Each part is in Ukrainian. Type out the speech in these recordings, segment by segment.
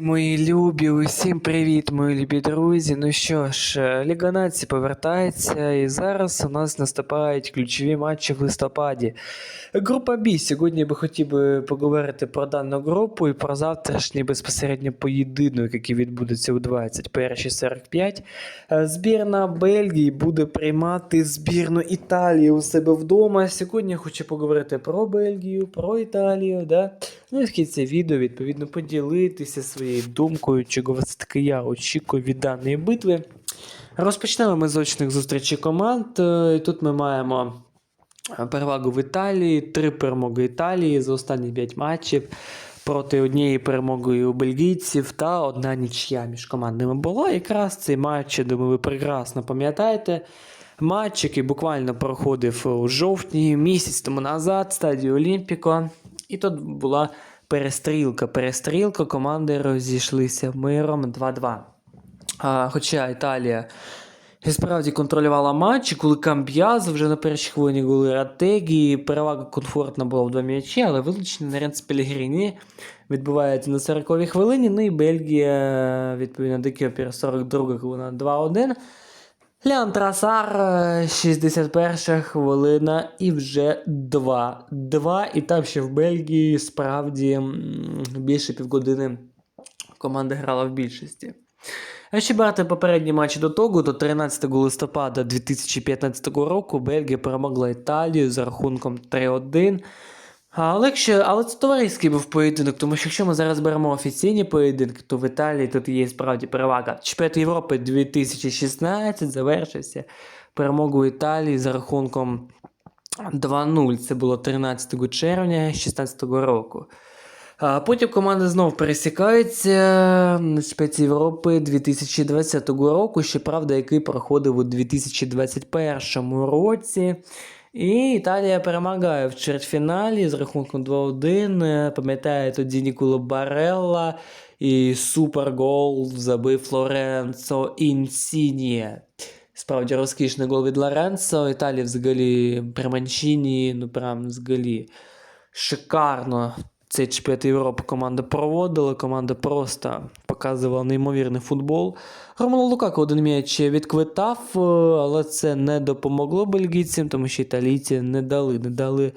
Мої любі, усім привіт, мої любі друзі. Ну що ж, е, Ліга Націй повертається, і зараз у нас наступають ключові матчі в листопаді. Група Б. Сьогодні я би хотів би поговорити про дану групу і про завтрашній безпосередньо поєдинок, який відбудеться у 21.45. Е, Збірна Бельгії буде приймати збірну Італії у себе вдома. Сьогодні я хочу поговорити про Бельгію, про Італію. Да? Ну і в кінці відео, відповідно, поділитися своєю думкою, чого все таки я очікую від даної битви. Розпочнемо ми з очних зустрічей команд. Е, Тут ми маємо перевагу в Італії, три перемоги Італії за останні 5 матчів. Проти однієї перемоги у бельгійців та одна нічия між командами була. Якраз цей матч, я думаю, ви прекрасно пам'ятаєте. Матч, який буквально проходив у жовтні, місяць тому назад, стадії Олімпіко. І тут була перестрілка. Перестрілка, команди розійшлися миром 2-2. А, хоча Італія і справді контролювала матч, коли Камб'яз вже на першій хвилині голи Ратегі, перевага комфортна була в два м'ячі, але вилучення на Ренц Пелігріні відбувається на 40-й хвилині. Ну і Бельгія, відповідно, Декіпір 42 хвилина 2-1. Лян Трасар, е, 61 хвилина і вже 2-2. І там ще в Бельгії справді більше півгодини команда грала в більшості. А ще брати попередні матчі до того, до 13 листопада 2015 року Бельгія перемогла Італію за рахунком 3-1. Але, якщо, але це товариський був поєдинок, тому що якщо ми зараз беремо офіційні поєдинки, то в Італії тут є справді перевага. Чемпіонат Європи 2016 завершився перемогою Італії за рахунком 2-0. Це було 13 червня 2016 року. Потім команди знов пересікаються на чемпіонаті Європи 2020 року, щоправда, який проходив у 2021 році. І Італія перемагає в чвертьфіналі з рахунком 2-1. Е, Пам'ятає тоді Ніколо Барелла і супергол забив Флоренцо Інсініє. Справді розкішний гол від Лоренцо. Італія взагалі при Манчині, ну прям взагалі шикарно цей чемпіонат Європи команда проводила. Команда просто показувала неймовірний футбол. Романо Лукако один м'яч відквитав, е, але це не допомогло бельгійцям, тому що італійці не дали, не дали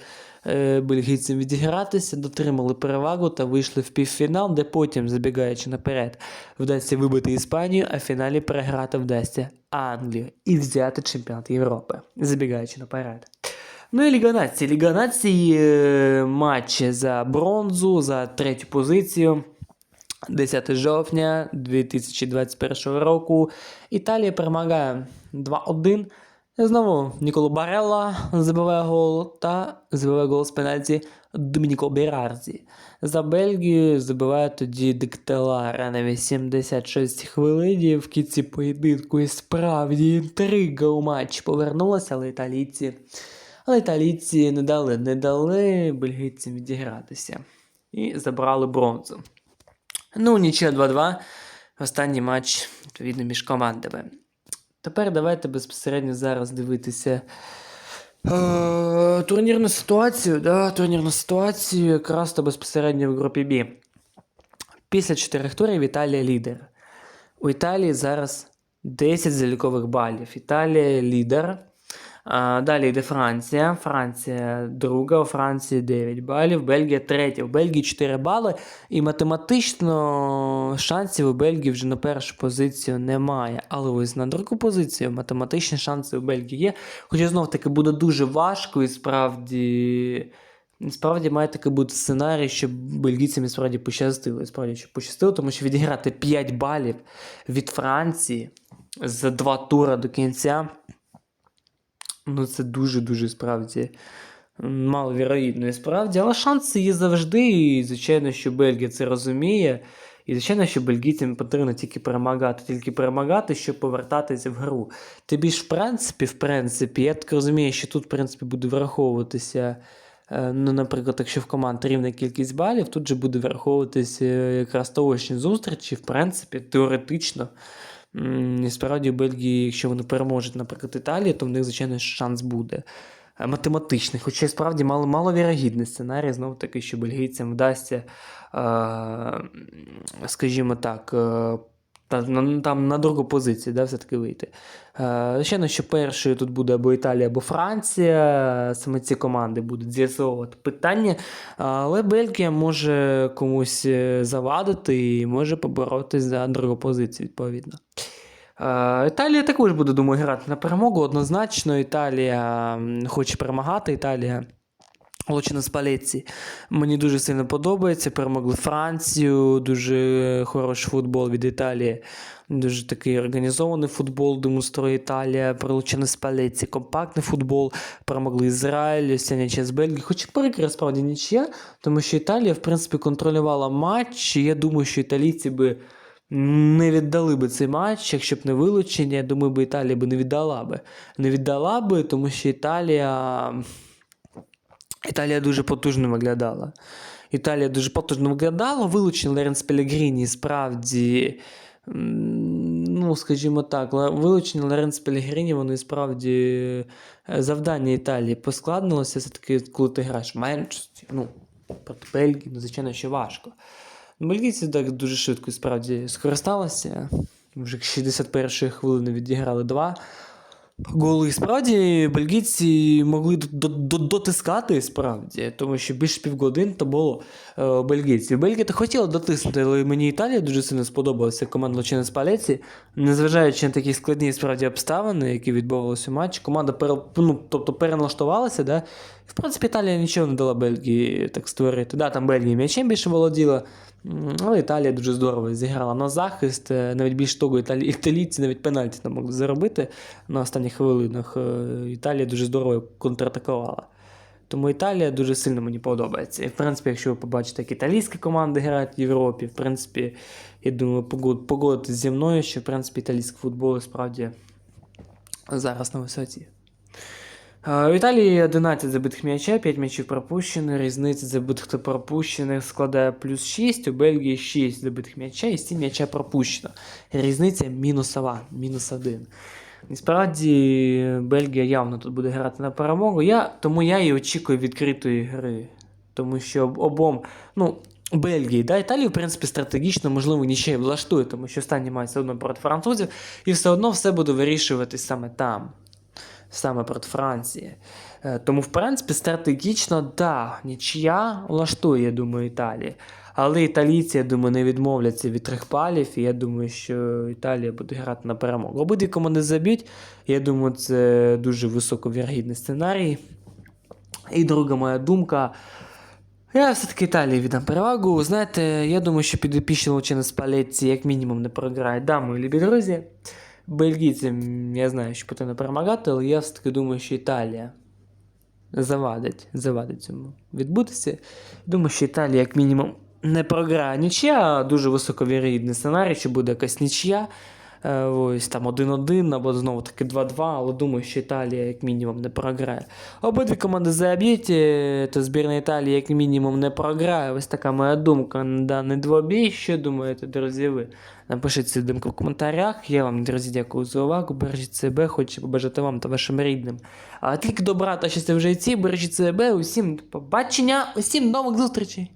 е, бельгійцям відігратися, дотримали перевагу та вийшли в півфінал, де потім, забігаючи наперед, вдасться вибити Іспанію, а в фіналі переграти вдасться Англію і взяти чемпіонат Європи, забігаючи наперед. Ну і Ліга Нації. Ліга Нації е, матч за бронзу, за третю позицію. 10 жовтня 2021 року. Італія перемагає 2-1. Знову Ніколо Барелла забиває гол та забиває гол з пенальті Домініко Берарзі. За Бельгію забиває тоді Диктелара на 86 хвилині. В кінці поєдинку і справді інтрига у матч повернулася, але італійці. Але італійці не дали, не дали бельгійцям відігратися. І забрали бронзу. Ну, нічого 2-2. Останній матч, відповідно, між командами. Тепер давайте безпосередньо зараз дивитися е, турнірну ситуацію. Да, турнірну ситуацію якраз то безпосередньо в групі Б. Після чотирьох турів Італія лідер. У Італії зараз 10 залікових балів. Італія лідер. Далі йде Франція. Франція друга, у Франції 9 балів, Бельгія третя. В Бельгії 4 бали. І математично шансів у Бельгії вже на першу позицію немає. Але ось на другу позицію математичні шанси у Бельгії є. Хоча знов таки буде дуже важко і справді. Справді має таки бути сценарій, щоб бельгійцям справді пощастило. Справді, щоб пощастило, тому що відіграти 5 балів від Франції за два тури до кінця. Ну, це дуже-дуже справді маловірогідно і справді, але шанси є завжди. І, звичайно, що Бельгія це розуміє. І, звичайно, що бельгійцям потрібно тільки перемагати, тільки перемагати, щоб повертатися в гру. Тим більш, в принципі, в принципі, я так розумію, що тут, в принципі, буде враховуватися. е, Ну, наприклад, якщо в команд рівна кількість балів, тут же буде враховуватися якраз точні зустрічі, в принципі, теоретично. І справді у Бельгії, якщо вони переможуть, наприклад, Італію, то в них, звичайно, шанс буде. е, математичний, хоча справді мало, маловірогідний сценарій, знову таки, що бельгійцям вдасться, е, скажімо так, е, та, на, там на другу позицію да, все-таки вийти. Е, Звичайно, що першою тут буде або Італія, або Франція. Саме ці команди будуть з'ясовувати питання. Але Бельгія може комусь е, завадити і може поборотись за другу позицію, відповідно. Е, Італія також буде, думаю, грати на перемогу. Однозначно, Італія хоче перемагати. Італія. Лучина Спалеці. Мені дуже сильно подобається. Перемогли Францію, дуже хороший футбол від Італії. Дуже такий організований футбол демонструє Італія. Прилучена Спалеці, компактний футбол. Перемогли Ізраїль, нічия з Бельгії. Хоч прикра справді нічия, тому що Італія, в принципі, контролювала матч. І я думаю, що італійці би не віддали би цей матч, якщо б не вилучення. Я думаю, би Італія би не віддала би. Не віддала би, тому що Італія. Італія дуже потужно виглядала. Італія дуже потужно виглядала. Вилучення Леренс Пелегріні справді. Ну, скажімо так, вилучення Леренс Пелегріні, вони справді е, завдання Італії поскладнилося. Все-таки, коли ти граєш в меншості, ну, проти Бельгії, ну, звичайно, що важко. Бельгійці так дуже швидко справді скористалися. Вже 61 хвилини відіграли два голи. Справді бельгійці могли до- до- дотискати справді, тому що більше півгодин то було е, бельгійців. Бельгія то хотіла дотиснути, але мені Італія дуже сильно сподобалася команда Лучина Спалеці. Незважаючи на такі складні справді обставини, які відбувалися у матчі, команда пере, ну, тобто переналаштувалася. Да? В принципі, Італія нічого не дала Бельгії так створити. Да, там Бельгія м'ячем більше володіла. Але Італія дуже здорово зіграла на захист. Е, Навіть більш того, італі... італійці навіть пенальті не могли заробити на останніх хвилинах. Е, Італія дуже здорово контратакувала. Тому Італія дуже сильно мені подобається. І в принципі, якщо ви побачите, як італійські команди грають в Європі, в принципі, я думаю, погод- погодитесь зі мною, що в принципі італійський футбол справді зараз на висоті. В Італії 11 забитих м'яча, 5 м'ячів пропущено, різниця забитих та пропущених складає плюс 6, у Бельгії 6 забитих м'яча і 7 м'яча пропущено. Різниця мінусова, мінус 1. Насправді Бельгія явно тут буде грати на перемогу. Я, тому я і очікую відкритої гри. Тому що обом, ну, Бельгії, да, Італію, в принципі, стратегічно, можливо, нічого влаштує, тому що останні мають все одно проти французів, і все одно все буде вирішуватись саме там саме проти Франції. Е, Тому, в принципі, стратегічно, да, нічия влаштує, я думаю, Італії. Але італійці, я думаю, не відмовляться від трьох палів, і я думаю, що Італія буде грати на перемогу. Обидві команди заб'ють. Я думаю, це дуже високовірогідний сценарій. І друга моя думка. Я все-таки Італії віддам перевагу. Знаєте, я думаю, що підопічні Лучини Спалетці як мінімум не програють. Да, мої любі друзі. Бельгійцям я знаю, що потрібно перемагати, але я все-таки думаю, що Італія завадить, завадить цьому відбутися. Думаю, що Італія як мінімум не програє нічия, дуже високовірідний сценарій, що буде якась нічия. Е, Ось там 1-1 або знову таки 2-2, але думаю, що Італія як мінімум не програє. Обидві команди заб'ють, то збірна Італії як мінімум не програє. Ось така моя думка на даний двобій. Що думаєте, друзі? Ви напишіть свою думку в коментарях. Я вам, друзі, дякую за увагу. Бережіть себе, хочу побажати вам та вашим рідним. А тільки добра та щастя в житті, бережіть себе, усім побачення, усім нових зустрічей!